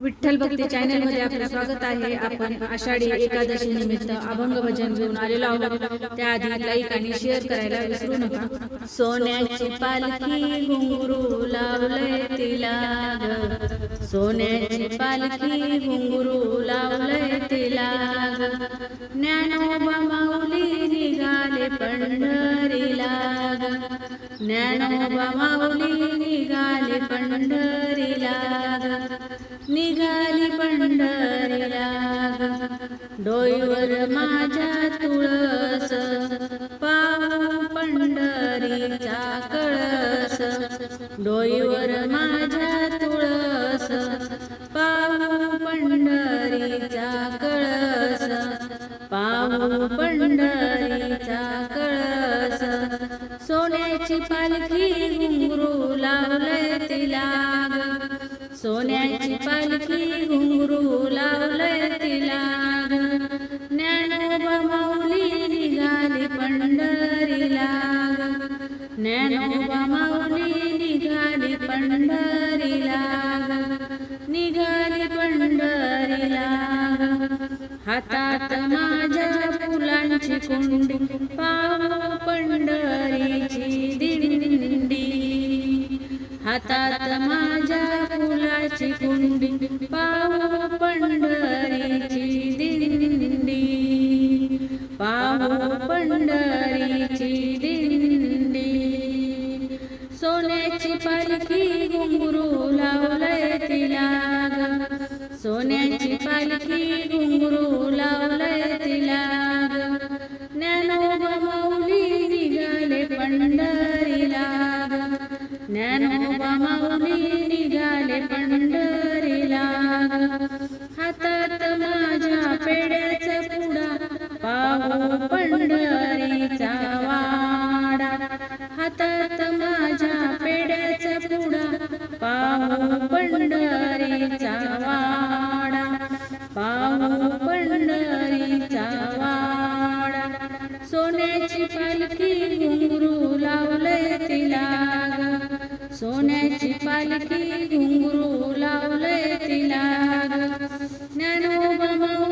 विठ्ठल भक्ती चॅनलमध्ये आपलं स्वागत आहे आपण आषाढी एकादशी निमित्त अभंग भजन घेऊन आलेलो आहोत त्याआधी लाईक आणि शेअर करायला विसरू नका सोन्याची पालखी घुंगरू लावलंय तिला. सोन्याची पालखी घुंगरू लावलंय तिला. ज्ञानोबा माऊली निघाले पंढरीला. ज्ञानोबा माऊली निघाले पंढरीला. निघाली पंढरीला. डोईवर माझ्या तुळस पाहू पंढरीचा कळस. डोईवर माझ्या तुळस पाहू पंढरीचा कळस. पाहू पंढरीचा कळस. सोन्याची पालखी घुंगरू लावला सोन्याची पालखी घुंगरू लावलंय तिला ज्ञानोबा माऊली निघाली पंढरीला. ज्ञानोबा माऊली निघाली पंढरीला. निघाली पंढरीला. हातात माझ्या फुलांची कुंडी पाव पंढरीची दिंडी. हातात पालखी घुंगरू लावलंय तिला सोन्याची पालखी घुंगरू लावलंय तिला ग. ज्ञानोबा माऊली निघाले पंढरीला ग. ज्ञानोबा माऊली निघाले पंढरीला हातात माझ्या पेड्याचा पुडा पाहू पंढरी पाहू पंढरीचा वाडा पाहू पंढरीचा वाडा सोन्याची पालखी घुंगरू लावलंय तिला सोन्याची पालखी घुंगरू लावलंय तिला ज्ञानोबा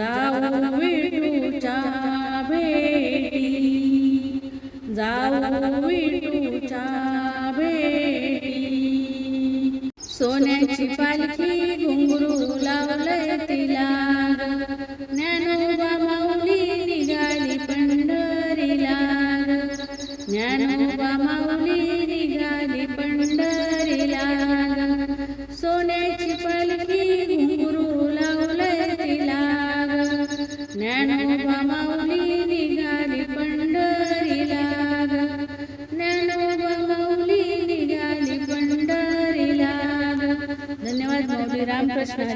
जाऊ विठूच्या भेटी. जाऊ विठूच्या भेटी. सोन्याची पालखी घुंगरू लावलंय तिला. ज्ञानोबा माऊली निघाली पंढरीला. ज्ञान ज्ञानोबा माऊली निघाली पंढरीला ज्ञानोबा माऊली निघाली पंढरीला धन्यवाद रामकृष्ण